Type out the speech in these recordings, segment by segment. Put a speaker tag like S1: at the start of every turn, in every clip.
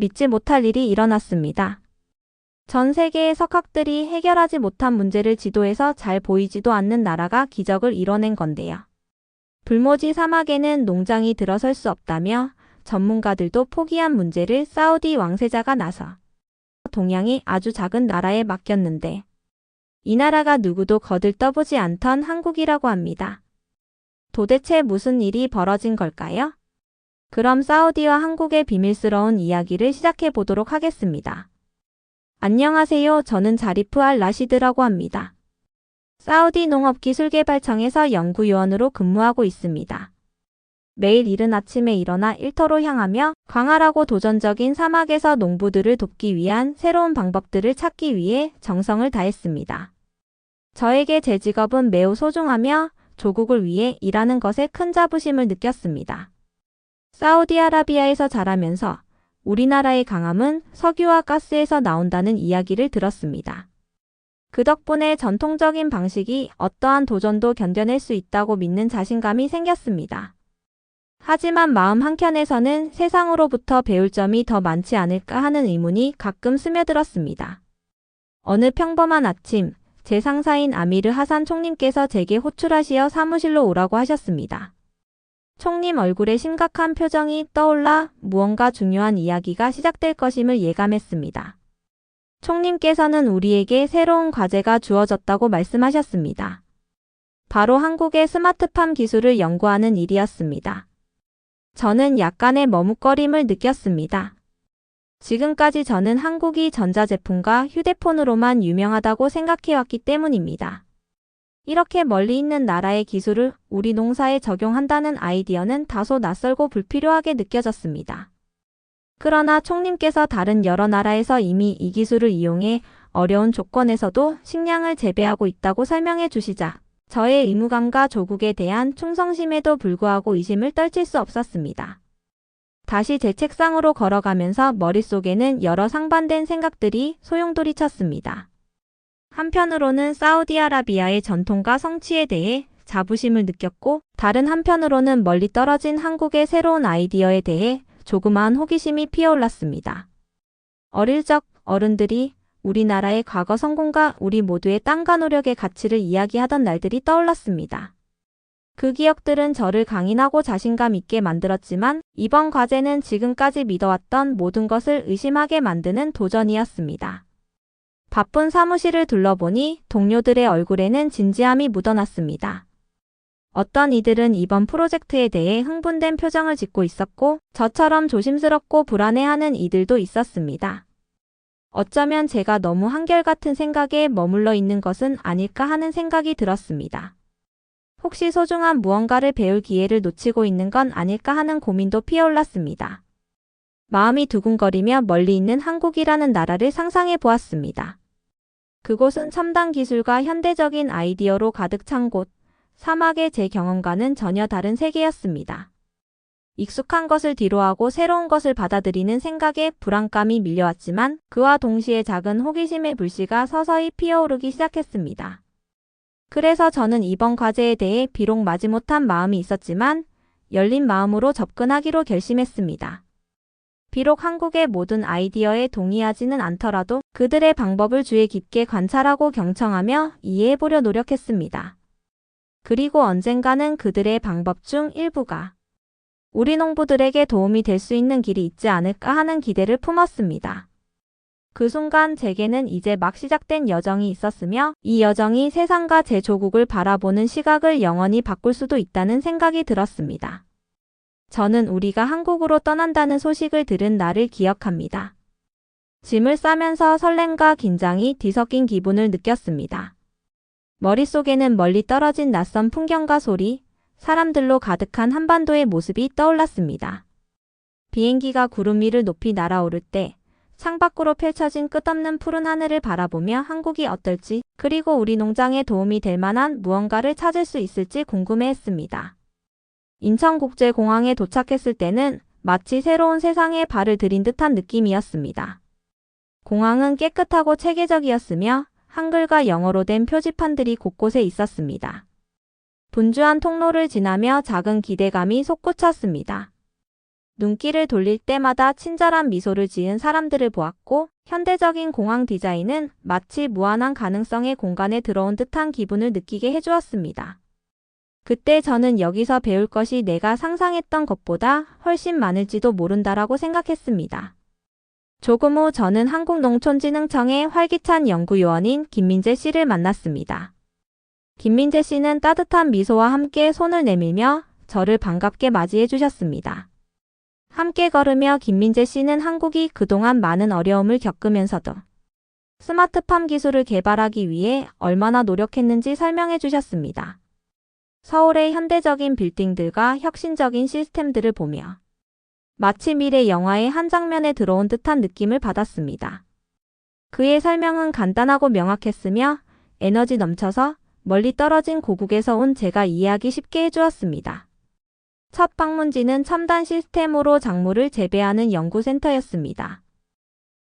S1: 믿지 못할 일이 일어났습니다. 전 세계의 석학들이 해결하지 못한 문제를 지도에서 잘 보이지도 않는 나라가 기적을 이뤄낸 건데요. 불모지 사막에는 농장이 들어설 수 없다며 전문가들도 포기한 문제를 사우디 왕세자가 나서 동양이 아주 작은 나라에 맡겼는데 이 나라가 누구도 거들떠보지 않던 한국이라고 합니다. 도대체 무슨 일이 벌어진 걸까요? 그럼 사우디와 한국의 비밀스러운 이야기를 시작해 보도록 하겠습니다. 안녕하세요. 저는 자리프 알 라시드라고 합니다. 사우디 농업기술개발청에서 연구요원으로 근무하고 있습니다. 매일 이른 아침에 일어나 일터로 향하며 광활하고 도전적인 사막에서 농부들을 돕기 위한 새로운 방법들을 찾기 위해 정성을 다했습니다. 저에게 제 직업은 매우 소중하며 조국을 위해 일하는 것에 큰 자부심을 느꼈습니다. 사우디아라비아에서 자라면서 우리나라의 강함은 석유와 가스에서 나온다는 이야기를 들었습니다. 그 덕분에 전통적인 방식이 어떠한 도전도 견뎌낼 수 있다고 믿는 자신감이 생겼습니다. 하지만 마음 한켠에서는 세상으로부터 배울 점이 더 많지 않을까 하는 의문이 가끔 스며들었습니다. 어느 평범한 아침, 제 상사인 아미르 하산 총님께서 제게 호출하시어 사무실로 오라고 하셨습니다. 총님 얼굴에 심각한 표정이 떠올라 무언가 중요한 이야기가 시작될 것임을 예감했습니다. 총님께서는 우리에게 새로운 과제가 주어졌다고 말씀하셨습니다. 바로 한국의 스마트팜 기술을 연구하는 일이었습니다. 저는 약간의 머뭇거림을 느꼈습니다. 지금까지 저는 한국이 전자제품과 휴대폰으로만 유명하다고 생각해왔기 때문입니다. 이렇게 멀리 있는 나라의 기술을 우리 농사에 적용한다는 아이디어는 다소 낯설고 불필요하게 느껴졌습니다. 그러나 총님께서 다른 여러 나라에서 이미 이 기술을 이용해 어려운 조건에서도 식량을 재배하고 있다고 설명해 주시자 저의 의무감과 조국에 대한 충성심에도 불구하고 의심을 떨칠 수 없었습니다. 다시 제 책상으로 걸어가면서 머릿속에는 여러 상반된 생각들이 소용돌이 쳤습니다. 한편으로는 사우디아라비아의 전통과 성취에 대해 자부심을 느꼈고 다른 한편으로는 멀리 떨어진 한국의 새로운 아이디어에 대해 조그마한 호기심이 피어올랐습니다. 어릴 적 어른들이 우리나라의 과거 성공과 우리 모두의 땀과 노력의 가치를 이야기하던 날들이 떠올랐습니다. 그 기억들은 저를 강인하고 자신감 있게 만들었지만 이번 과제는 지금까지 믿어왔던 모든 것을 의심하게 만드는 도전이었습니다. 바쁜 사무실을 둘러보니 동료들의 얼굴에는 진지함이 묻어났습니다. 어떤 이들은 이번 프로젝트에 대해 흥분된 표정을 짓고 있었고 저처럼 조심스럽고 불안해하는 이들도 있었습니다. 어쩌면 제가 너무 한결같은 생각에 머물러 있는 것은 아닐까 하는 생각이 들었습니다. 혹시 소중한 무언가를 배울 기회를 놓치고 있는 건 아닐까 하는 고민도 피어올랐습니다. 마음이 두근거리며 멀리 있는 한국이라는 나라를 상상해 보았습니다. 그곳은 첨단 기술과 현대적인 아이디어로 가득 찬 곳, 사막의 제 경험과는 전혀 다른 세계였습니다. 익숙한 것을 뒤로하고 새로운 것을 받아들이는 생각에 불안감이 밀려왔지만 그와 동시에 작은 호기심의 불씨가 서서히 피어오르기 시작했습니다. 그래서 저는 이번 과제에 대해 비록 마지못한 마음이 있었지만 열린 마음으로 접근하기로 결심했습니다. 비록 한국의 모든 아이디어에 동의하지는 않더라도 그들의 방법을 주의 깊게 관찰하고 경청하며 이해해보려 노력했습니다. 그리고 언젠가는 그들의 방법 중 일부가 우리 농부들에게 도움이 될 수 있는 길이 있지 않을까 하는 기대를 품었습니다. 그 순간 제게는 이제 막 시작된 여정이 있었으며 이 여정이 세상과 제 조국을 바라보는 시각을 영원히 바꿀 수도 있다는 생각이 들었습니다. 저는 우리가 한국으로 떠난다는 소식을 들은 날을 기억합니다. 짐을 싸면서 설렘과 긴장이 뒤섞인 기분을 느꼈습니다. 머릿속에는 멀리 떨어진 낯선 풍경과 소리, 사람들로 가득한 한반도의 모습이 떠올랐습니다. 비행기가 구름 위를 높이 날아오를 때 창밖으로 펼쳐진 끝없는 푸른 하늘을 바라보며 한국이 어떨지 그리고 우리 농장에 도움이 될 만한 무언가를 찾을 수 있을지 궁금해했습니다. 인천국제공항에 도착했을 때는 마치 새로운 세상에 발을 들인 듯한 느낌이었습니다. 공항은 깨끗하고 체계적이었으며 한글과 영어로 된 표지판들이 곳곳에 있었습니다. 분주한 통로를 지나며 작은 기대감이 솟구쳤습니다. 눈길을 돌릴 때마다 친절한 미소를 지은 사람들을 보았고, 현대적인 공항 디자인은 마치 무한한 가능성의 공간에 들어온 듯한 기분을 느끼게 해주었습니다. 그때 저는 여기서 배울 것이 내가 상상했던 것보다 훨씬 많을지도 모른다라고 생각했습니다. 조금 후 저는 한국농촌진흥청의 활기찬 연구요원인 김민재 씨를 만났습니다. 김민재 씨는 따뜻한 미소와 함께 손을 내밀며 저를 반갑게 맞이해 주셨습니다. 함께 걸으며 김민재 씨는 한국이 그동안 많은 어려움을 겪으면서도 스마트팜 기술을 개발하기 위해 얼마나 노력했는지 설명해 주셨습니다. 서울의 현대적인 빌딩들과 혁신적인 시스템들을 보며 마치 미래 영화의 한 장면에 들어온 듯한 느낌을 받았습니다. 그의 설명은 간단하고 명확했으며 에너지 넘쳐서 멀리 떨어진 고국에서 온 제가 이해하기 쉽게 해주었습니다. 첫 방문지는 첨단 시스템으로 작물을 재배하는 연구센터였습니다.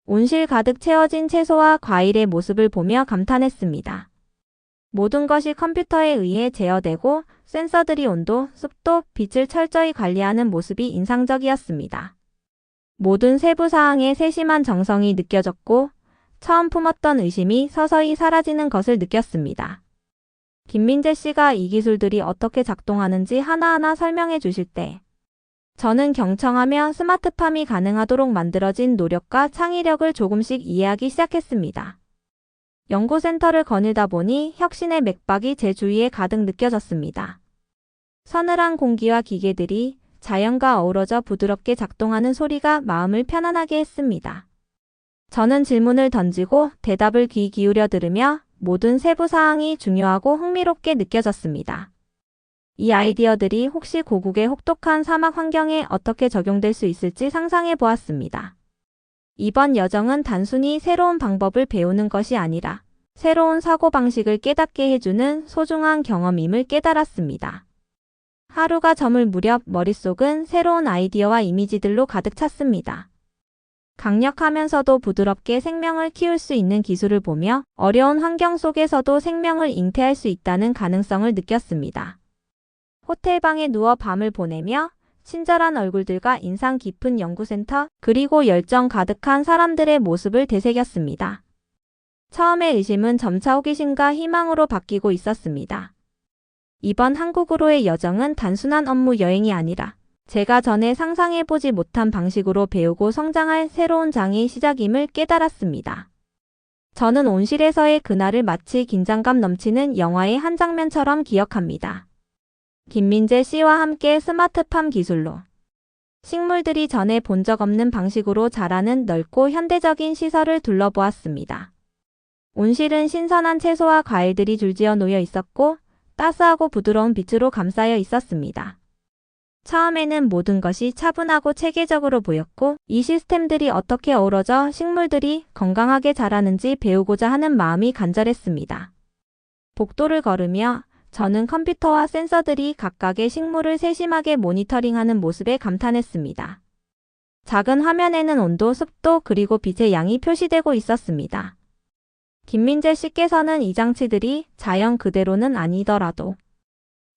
S1: 온실 가득 채워진 채소와 과일의 모습을 보며 감탄했습니다. 모든 것이 컴퓨터에 의해 제어되고 센서들이 온도, 습도, 빛을 철저히 관리하는 모습이 인상적이었습니다. 모든 세부 사항에 세심한 정성이 느껴졌고 처음 품었던 의심이 서서히 사라지는 것을 느꼈습니다. 김민재 씨가 이 기술들이 어떻게 작동하는지 하나하나 설명해 주실 때 저는 경청하며 스마트팜이 가능하도록 만들어진 노력과 창의력을 조금씩 이해하기 시작했습니다. 연구센터를 거닐다 보니 혁신의 맥박이 제 주위에 가득 느껴졌습니다. 서늘한 공기와 기계들이 자연과 어우러져 부드럽게 작동하는 소리가 마음을 편안하게 했습니다. 저는 질문을 던지고 대답을 귀 기울여 들으며 모든 세부 사항이 중요하고 흥미롭게 느껴졌습니다. 이 아이디어들이 혹시 고국의 혹독한 사막 환경에 어떻게 적용될 수 있을지 상상해 보았습니다. 이번 여정은 단순히 새로운 방법을 배우는 것이 아니라 새로운 사고방식을 깨닫게 해주는 소중한 경험임을 깨달았습니다. 하루가 저물 무렵 머릿속은 새로운 아이디어와 이미지들로 가득 찼습니다. 강력하면서도 부드럽게 생명을 키울 수 있는 기술을 보며 어려운 환경 속에서도 생명을 잉태할 수 있다는 가능성을 느꼈습니다. 호텔방에 누워 밤을 보내며 친절한 얼굴들과 인상 깊은 연구센터, 그리고 열정 가득한 사람들의 모습을 되새겼습니다. 처음의 의심은 점차 호기심과 희망으로 바뀌고 있었습니다. 이번 한국으로의 여정은 단순한 업무 여행이 아니라 제가 전에 상상해보지 못한 방식으로 배우고 성장할 새로운 장의 시작임을 깨달았습니다. 저는 온실에서의 그날을 마치 긴장감 넘치는 영화의 한 장면처럼 기억합니다. 김민재 씨와 함께 스마트팜 기술로 식물들이 전에 본 적 없는 방식으로 자라는 넓고 현대적인 시설을 둘러보았습니다. 온실은 신선한 채소와 과일들이 줄지어 놓여 있었고 따스하고 부드러운 빛으로 감싸여 있었습니다. 처음에는 모든 것이 차분하고 체계적으로 보였고 이 시스템들이 어떻게 어우러져 식물들이 건강하게 자라는지 배우고자 하는 마음이 간절했습니다. 복도를 걸으며 저는 컴퓨터와 센서들이 각각의 식물을 세심하게 모니터링하는 모습에 감탄했습니다. 작은 화면에는 온도, 습도, 그리고 빛의 양이 표시되고 있었습니다. 김민재 씨께서는 이 장치들이 자연 그대로는 아니더라도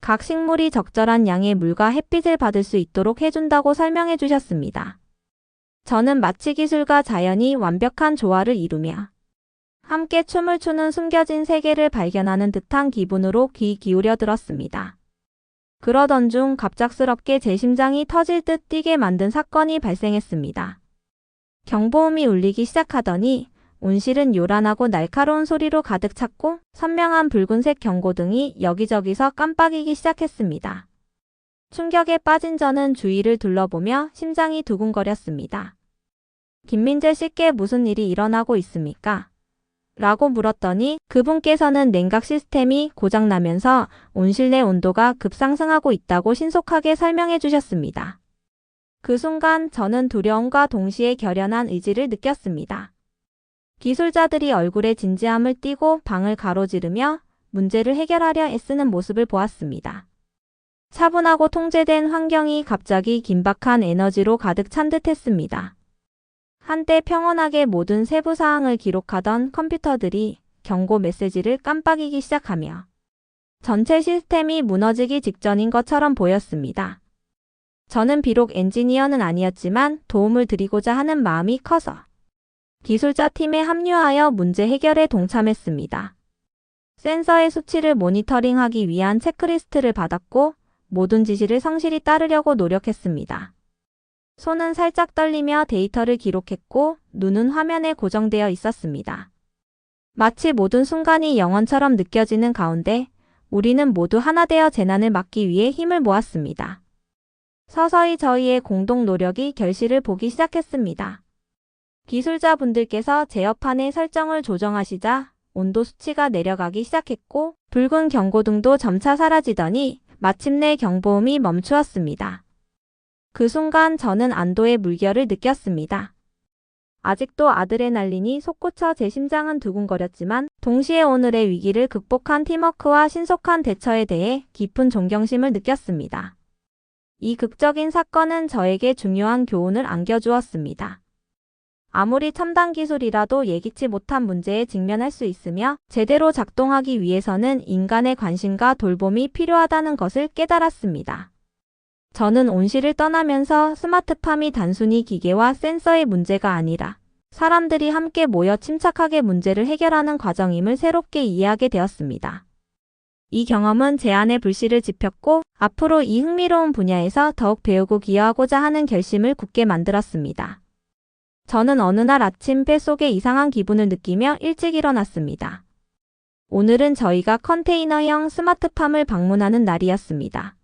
S1: 각 식물이 적절한 양의 물과 햇빛을 받을 수 있도록 해준다고 설명해 주셨습니다. 저는 마치 기술과 자연이 완벽한 조화를 이루며 함께 춤을 추는 숨겨진 세계를 발견하는 듯한 기분으로 귀 기울여 들었습니다. 그러던 중 갑작스럽게 제 심장이 터질 듯 뛰게 만든 사건이 발생했습니다. 경보음이 울리기 시작하더니 온실은 요란하고 날카로운 소리로 가득 찼고 선명한 붉은색 경고등이 여기저기서 깜빡이기 시작했습니다. 충격에 빠진 저는 주위를 둘러보며 심장이 두근거렸습니다. 김민재 씨께 무슨 일이 일어나고 있습니까? 라고 물었더니 그분께서는 냉각 시스템이 고장나면서 온실 내 온도가 급상승하고 있다고 신속하게 설명해 주셨습니다. 그 순간 저는 두려움과 동시에 결연한 의지를 느꼈습니다. 기술자들이 얼굴에 진지함을 띠고 방을 가로지르며 문제를 해결하려 애쓰는 모습을 보았습니다. 차분하고 통제된 환경이 갑자기 긴박한 에너지로 가득 찬 듯했습니다. 한때 평온하게 모든 세부 사항을 기록하던 컴퓨터들이 경고 메시지를 깜빡이기 시작하며 전체 시스템이 무너지기 직전인 것처럼 보였습니다. 저는 비록 엔지니어는 아니었지만 도움을 드리고자 하는 마음이 커서 기술자 팀에 합류하여 문제 해결에 동참했습니다. 센서의 수치를 모니터링하기 위한 체크리스트를 받았고 모든 지시를 성실히 따르려고 노력했습니다. 손은 살짝 떨리며 데이터를 기록했고 눈은 화면에 고정되어 있었습니다. 마치 모든 순간이 영원처럼 느껴지는 가운데 우리는 모두 하나 되어 재난을 막기 위해 힘을 모았습니다. 서서히 저희의 공동 노력이 결실을 보기 시작했습니다. 기술자분들께서 제어판의 설정을 조정하시자 온도 수치가 내려가기 시작했고 붉은 경고등도 점차 사라지더니 마침내 경보음이 멈추었습니다. 그 순간 저는 안도의 물결을 느꼈습니다. 아직도 아드레날린이 솟구쳐 제 심장은 두근거렸지만 동시에 오늘의 위기를 극복한 팀워크와 신속한 대처에 대해 깊은 존경심을 느꼈습니다. 이 극적인 사건은 저에게 중요한 교훈을 안겨주었습니다. 아무리 첨단 기술이라도 예기치 못한 문제에 직면할 수 있으며 제대로 작동하기 위해서는 인간의 관심과 돌봄이 필요하다는 것을 깨달았습니다. 저는 온실을 떠나면서 스마트팜이 단순히 기계와 센서의 문제가 아니라 사람들이 함께 모여 침착하게 문제를 해결하는 과정임을 새롭게 이해하게 되었습니다. 이 경험은 제 안의 불씨를 지폈고 앞으로 이 흥미로운 분야에서 더욱 배우고 기여하고자 하는 결심을 굳게 만들었습니다. 저는 어느 날 아침 뱃속에 이상한 기분을 느끼며 일찍 일어났습니다. 오늘은 저희가 컨테이너형 스마트팜을 방문하는 날이었습니다.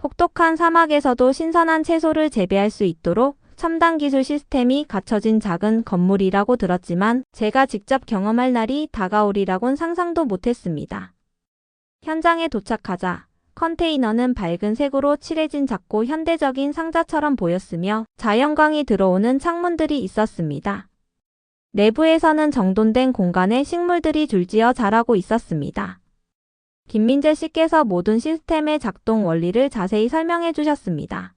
S1: 혹독한 사막에서도 신선한 채소를 재배할 수 있도록 첨단 기술 시스템이 갖춰진 작은 건물이라고 들었지만 제가 직접 경험할 날이 다가오리라곤 상상도 못했습니다. 현장에 도착하자 컨테이너는 밝은 색으로 칠해진 작고 현대적인 상자처럼 보였으며 자연광이 들어오는 창문들이 있었습니다. 내부에서는 정돈된 공간에 식물들이 줄지어 자라고 있었습니다. 김민재 씨께서 모든 시스템의 작동 원리를 자세히 설명해 주셨습니다.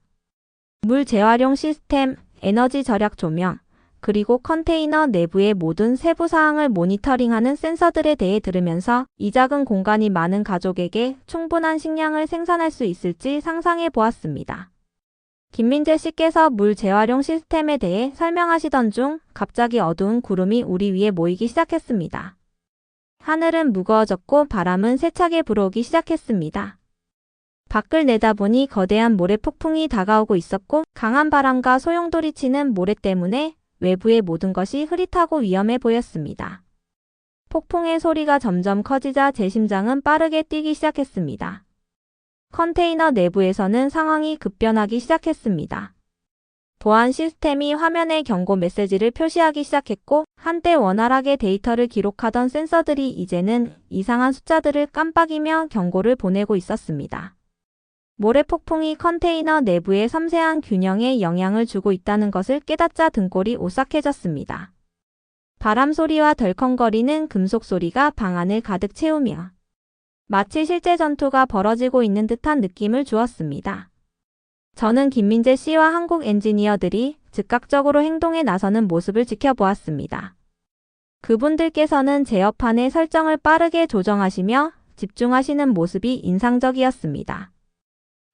S1: 물 재활용 시스템, 에너지 절약 조명, 그리고 컨테이너 내부의 모든 세부 사항을 모니터링하는 센서들에 대해 들으면서 이 작은 공간이 많은 가족에게 충분한 식량을 생산할 수 있을지 상상해 보았습니다. 김민재 씨께서 물 재활용 시스템에 대해 설명하시던 중 갑자기 어두운 구름이 우리 위에 모이기 시작했습니다. 하늘은 무거워졌고 바람은 세차게 불어오기 시작했습니다. 밖을 내다보니 거대한 모래 폭풍이 다가오고 있었고 강한 바람과 소용돌이 치는 모래 때문에 외부의 모든 것이 흐릿하고 위험해 보였습니다. 폭풍의 소리가 점점 커지자 제 심장은 빠르게 뛰기 시작했습니다. 컨테이너 내부에서는 상황이 급변하기 시작했습니다. 보안 시스템이 화면에 경고 메시지를 표시하기 시작했고 한때 원활하게 데이터를 기록하던 센서들이 이제는 이상한 숫자들을 깜빡이며 경고를 보내고 있었습니다. 모래 폭풍이 컨테이너 내부의 섬세한 균형에 영향을 주고 있다는 것을 깨닫자 등골이 오싹해졌습니다. 바람 소리와 덜컹거리는 금속 소리가 방 안을 가득 채우며 마치 실제 전투가 벌어지고 있는 듯한 느낌을 주었습니다. 저는 김민재 씨와 한국 엔지니어들이 즉각적으로 행동에 나서는 모습을 지켜보았습니다. 그분들께서는 제어판의 설정을 빠르게 조정하시며 집중하시는 모습이 인상적이었습니다.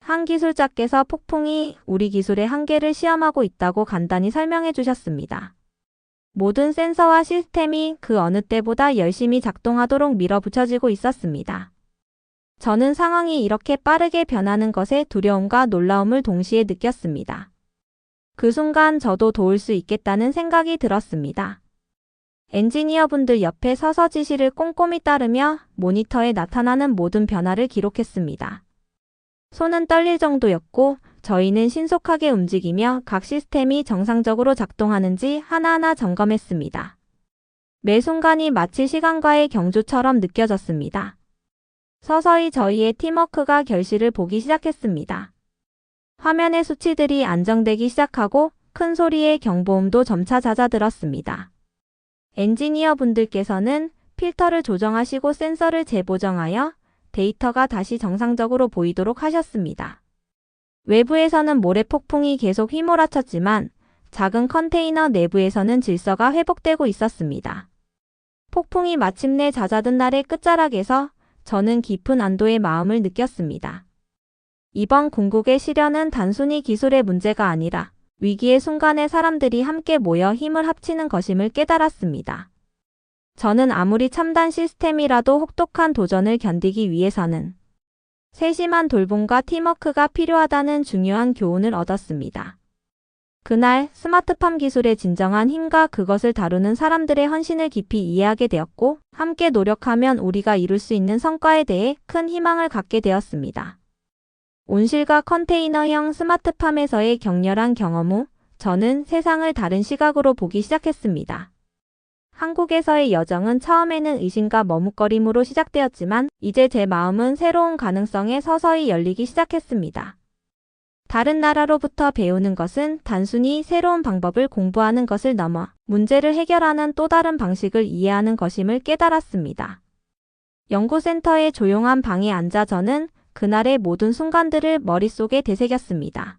S1: 한 기술자께서 폭풍이 우리 기술의 한계를 시험하고 있다고 간단히 설명해 주셨습니다. 모든 센서와 시스템이 그 어느 때보다 열심히 작동하도록 밀어붙여지고 있었습니다. 저는 상황이 이렇게 빠르게 변하는 것에 두려움과 놀라움을 동시에 느꼈습니다. 그 순간 저도 도울 수 있겠다는 생각이 들었습니다. 엔지니어분들 옆에 서서 지시를 꼼꼼히 따르며 모니터에 나타나는 모든 변화를 기록했습니다. 손은 떨릴 정도였고 저희는 신속하게 움직이며 각 시스템이 정상적으로 작동하는지 하나하나 점검했습니다. 매 순간이 마치 시간과의 경주처럼 느껴졌습니다. 서서히 저희의 팀워크가 결실을 보기 시작했습니다. 화면의 수치들이 안정되기 시작하고 큰 소리의 경보음도 점차 잦아들었습니다. 엔지니어 분들께서는 필터를 조정하시고 센서를 재보정하여 데이터가 다시 정상적으로 보이도록 하셨습니다. 외부에서는 모래 폭풍이 계속 휘몰아쳤지만 작은 컨테이너 내부에서는 질서가 회복되고 있었습니다. 폭풍이 마침내 잦아든 날의 끝자락에서 저는 깊은 안도의 마음을 느꼈습니다. 이번 궁극의 시련은 단순히 기술의 문제가 아니라 위기의 순간에 사람들이 함께 모여 힘을 합치는 것임을 깨달았습니다. 저는 아무리 첨단 시스템이라도 혹독한 도전을 견디기 위해서는 세심한 돌봄과 팀워크가 필요하다는 중요한 교훈을 얻었습니다. 그날 스마트팜 기술의 진정한 힘과 그것을 다루는 사람들의 헌신을 깊이 이해하게 되었고, 함께 노력하면 우리가 이룰 수 있는 성과에 대해 큰 희망을 갖게 되었습니다. 온실과 컨테이너형 스마트팜에서의 격렬한 경험 후, 저는 세상을 다른 시각으로 보기 시작했습니다. 한국에서의 여정은 처음에는 의심과 머뭇거림으로 시작되었지만, 이제 제 마음은 새로운 가능성에 서서히 열리기 시작했습니다. 다른 나라로부터 배우는 것은 단순히 새로운 방법을 공부하는 것을 넘어 문제를 해결하는 또 다른 방식을 이해하는 것임을 깨달았습니다. 연구센터의 조용한 방에 앉아 저는 그날의 모든 순간들을 머릿속에 되새겼습니다.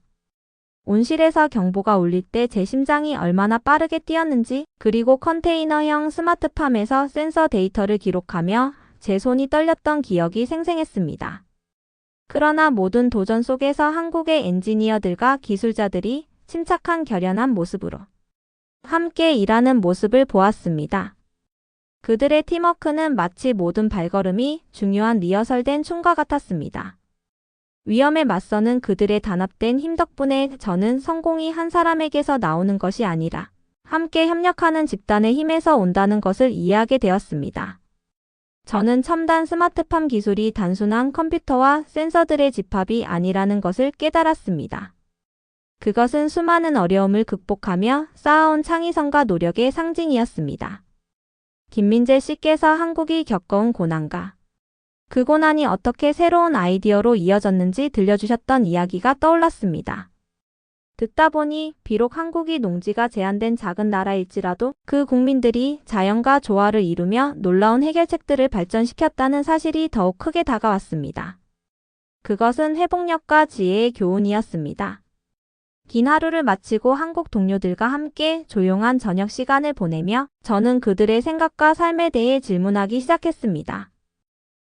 S1: 온실에서 경보가 울릴 때 제 심장이 얼마나 빠르게 뛰었는지, 그리고 컨테이너형 스마트팜에서 센서 데이터를 기록하며 제 손이 떨렸던 기억이 생생했습니다. 그러나 모든 도전 속에서 한국의 엔지니어들과 기술자들이 침착한 결연한 모습으로 함께 일하는 모습을 보았습니다. 그들의 팀워크는 마치 모든 발걸음이 중요한 리허설된 춤과 같았습니다. 위험에 맞서는 그들의 단합된 힘 덕분에 저는 성공이 한 사람에게서 나오는 것이 아니라 함께 협력하는 집단의 힘에서 온다는 것을 이해하게 되었습니다. 저는 첨단 스마트팜 기술이 단순한 컴퓨터와 센서들의 집합이 아니라는 것을 깨달았습니다. 그것은 수많은 어려움을 극복하며 쌓아온 창의성과 노력의 상징이었습니다. 김민재 씨께서 한국이 겪어온 고난과 그 고난이 어떻게 새로운 아이디어로 이어졌는지 들려주셨던 이야기가 떠올랐습니다. 듣다 보니 비록 한국이 농지가 제한된 작은 나라일지라도 그 국민들이 자연과 조화를 이루며 놀라운 해결책들을 발전시켰다는 사실이 더욱 크게 다가왔습니다. 그것은 회복력과 지혜의 교훈이었습니다. 긴 하루를 마치고 한국 동료들과 함께 조용한 저녁 시간을 보내며 저는 그들의 생각과 삶에 대해 질문하기 시작했습니다.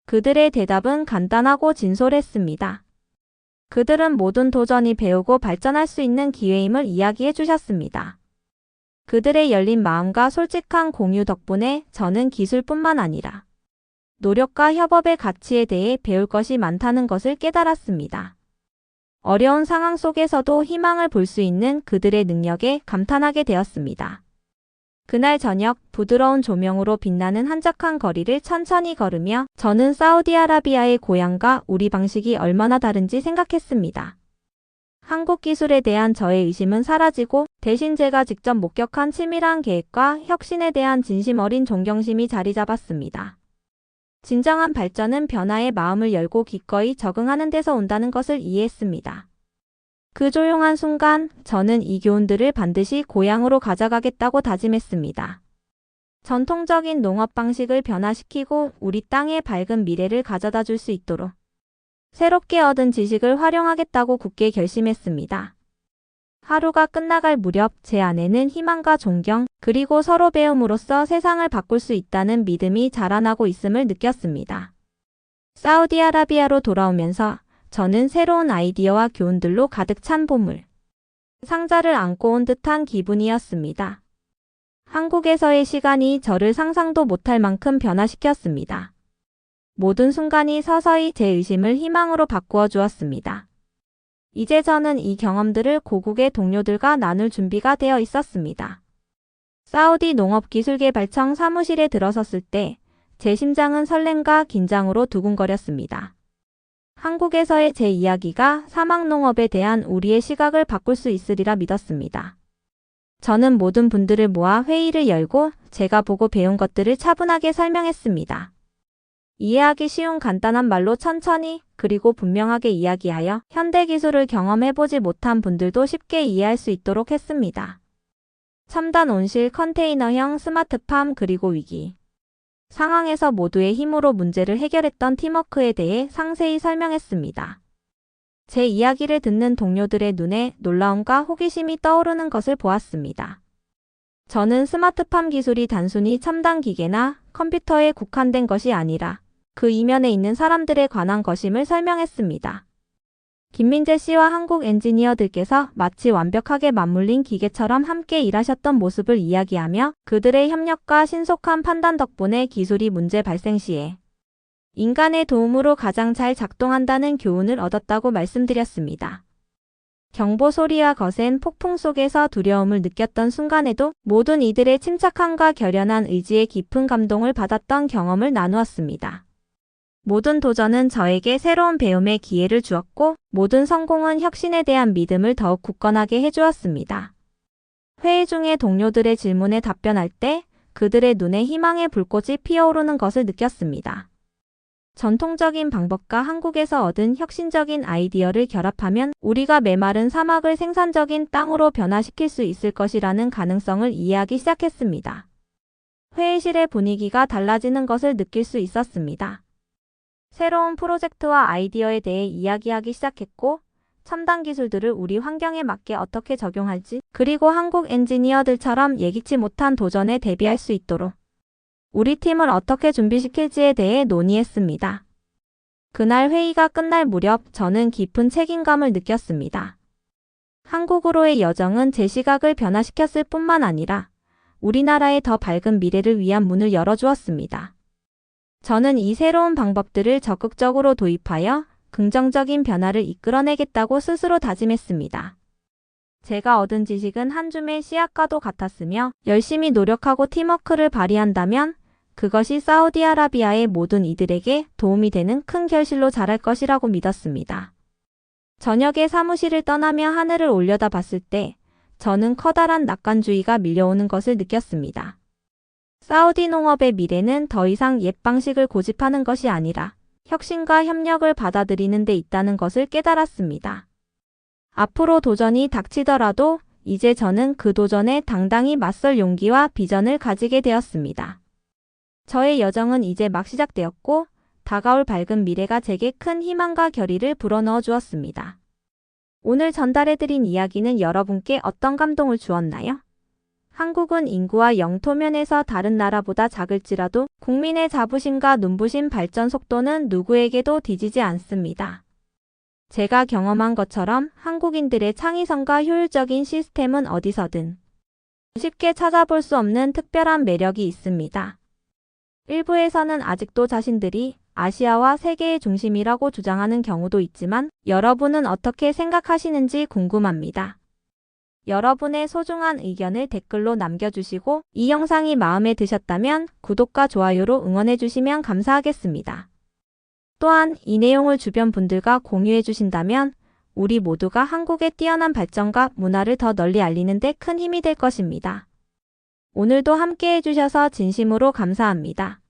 S1: 그들의 대답은 간단하고 진솔했습니다. 그들은 모든 도전이 배우고 발전할 수 있는 기회임을 이야기해 주셨습니다. 그들의 열린 마음과 솔직한 공유 덕분에 저는 기술뿐만 아니라 노력과 협업의 가치에 대해 배울 것이 많다는 것을 깨달았습니다. 어려운 상황 속에서도 희망을 볼 수 있는 그들의 능력에 감탄하게 되었습니다. 그날 저녁 부드러운 조명으로 빛나는 한적한 거리를 천천히 걸으며 저는 사우디아라비아의 고향과 우리 방식이 얼마나 다른지 생각했습니다. 한국 기술에 대한 저의 의심은 사라지고 대신 제가 직접 목격한 치밀한 계획과 혁신에 대한 진심 어린 존경심이 자리 잡았습니다. 진정한 발전은 변화의 마음을 열고 기꺼이 적응하는 데서 온다는 것을 이해했습니다. 그 조용한 순간 저는 이 교훈들을 반드시 고향으로 가져가겠다고 다짐했습니다. 전통적인 농업 방식을 변화시키고 우리 땅의 밝은 미래를 가져다 줄 수 있도록 새롭게 얻은 지식을 활용하겠다고 굳게 결심했습니다. 하루가 끝나갈 무렵 제 안에는 희망과 존경, 그리고 서로 배움으로써 세상을 바꿀 수 있다는 믿음이 자라나고 있음을 느꼈습니다. 사우디아라비아로 돌아오면서 저는 새로운 아이디어와 교훈들로 가득 찬 보물. 상자를 안고 온 듯한 기분이었습니다. 한국에서의 시간이 저를 상상도 못할 만큼 변화시켰습니다. 모든 순간이 서서히 제 의심을 희망으로 바꾸어 주었습니다. 이제 저는 이 경험들을 고국의 동료들과 나눌 준비가 되어 있었습니다. 사우디 농업기술개발청 사무실에 들어섰을 때 제 심장은 설렘과 긴장으로 두근거렸습니다. 한국에서의 제 이야기가 사막농업에 대한 우리의 시각을 바꿀 수 있으리라 믿었습니다. 저는 모든 분들을 모아 회의를 열고 제가 보고 배운 것들을 차분하게 설명했습니다. 이해하기 쉬운 간단한 말로 천천히 그리고 분명하게 이야기하여 현대 기술을 경험해보지 못한 분들도 쉽게 이해할 수 있도록 했습니다. 첨단 온실 컨테이너형 스마트팜 그리고 위기. 상황에서 모두의 힘으로 문제를 해결했던 팀워크에 대해 상세히 설명했습니다. 제 이야기를 듣는 동료들의 눈에 놀라움과 호기심이 떠오르는 것을 보았습니다. 저는 스마트팜 기술이 단순히 첨단 기계나 컴퓨터에 국한된 것이 아니라 그 이면에 있는 사람들에 관한 것임을 설명했습니다. 김민재 씨와 한국 엔지니어들께서 마치 완벽하게 맞물린 기계처럼 함께 일하셨던 모습을 이야기하며 그들의 협력과 신속한 판단 덕분에 기술이 문제 발생 시에 인간의 도움으로 가장 잘 작동한다는 교훈을 얻었다고 말씀드렸습니다. 경보 소리와 거센 폭풍 속에서 두려움을 느꼈던 순간에도 모든 이들의 침착함과 결연한 의지에 깊은 감동을 받았던 경험을 나누었습니다. 모든 도전은 저에게 새로운 배움의 기회를 주었고 모든 성공은 혁신에 대한 믿음을 더욱 굳건하게 해주었습니다. 회의 중에 동료들의 질문에 답변할 때 그들의 눈에 희망의 불꽃이 피어오르는 것을 느꼈습니다. 전통적인 방법과 한국에서 얻은 혁신적인 아이디어를 결합하면 우리가 메마른 사막을 생산적인 땅으로 변화시킬 수 있을 것이라는 가능성을 이해하기 시작했습니다. 회의실의 분위기가 달라지는 것을 느낄 수 있었습니다. 새로운 프로젝트와 아이디어에 대해 이야기하기 시작했고, 첨단 기술들을 우리 환경에 맞게 어떻게 적용할지, 그리고 한국 엔지니어들처럼 예기치 못한 도전에 대비할 수 있도록 우리 팀을 어떻게 준비시킬지에 대해 논의했습니다. 그날 회의가 끝날 무렵 저는 깊은 책임감을 느꼈습니다. 한국으로의 여정은 제 시각을 변화시켰을 뿐만 아니라 우리나라의 더 밝은 미래를 위한 문을 열어주었습니다. 저는 이 새로운 방법들을 적극적으로 도입하여 긍정적인 변화를 이끌어내겠다고 스스로 다짐했습니다. 제가 얻은 지식은 한 줌의 씨앗과도 같았으며 열심히 노력하고 팀워크를 발휘한다면 그것이 사우디아라비아의 모든 이들에게 도움이 되는 큰 결실로 자랄 것이라고 믿었습니다. 저녁에 사무실을 떠나며 하늘을 올려다 봤을 때 저는 커다란 낙관주의가 밀려오는 것을 느꼈습니다. 사우디 농업의 미래는 더 이상 옛 방식을 고집하는 것이 아니라 혁신과 협력을 받아들이는 데 있다는 것을 깨달았습니다. 앞으로 도전이 닥치더라도 이제 저는 그 도전에 당당히 맞설 용기와 비전을 가지게 되었습니다. 저의 여정은 이제 막 시작되었고 다가올 밝은 미래가 제게 큰 희망과 결의를 불어넣어 주었습니다. 오늘 전달해드린 이야기는 여러분께 어떤 감동을 주었나요? 한국은 인구와 영토면에서 다른 나라보다 작을지라도 국민의 자부심과 눈부신 발전 속도는 누구에게도 뒤지지 않습니다. 제가 경험한 것처럼 한국인들의 창의성과 효율적인 시스템은 어디서든 쉽게 찾아볼 수 없는 특별한 매력이 있습니다. 일부에서는 아직도 자신들이 아시아와 세계의 중심이라고 주장하는 경우도 있지만 여러분은 어떻게 생각하시는지 궁금합니다. 여러분의 소중한 의견을 댓글로 남겨주시고 이 영상이 마음에 드셨다면 구독과 좋아요로 응원해주시면 감사하겠습니다. 또한 이 내용을 주변 분들과 공유해 주신다면 우리 모두가 한국의 뛰어난 발전과 문화를 더 널리 알리는 데 큰 힘이 될 것입니다. 오늘도 함께 해주셔서 진심으로 감사합니다.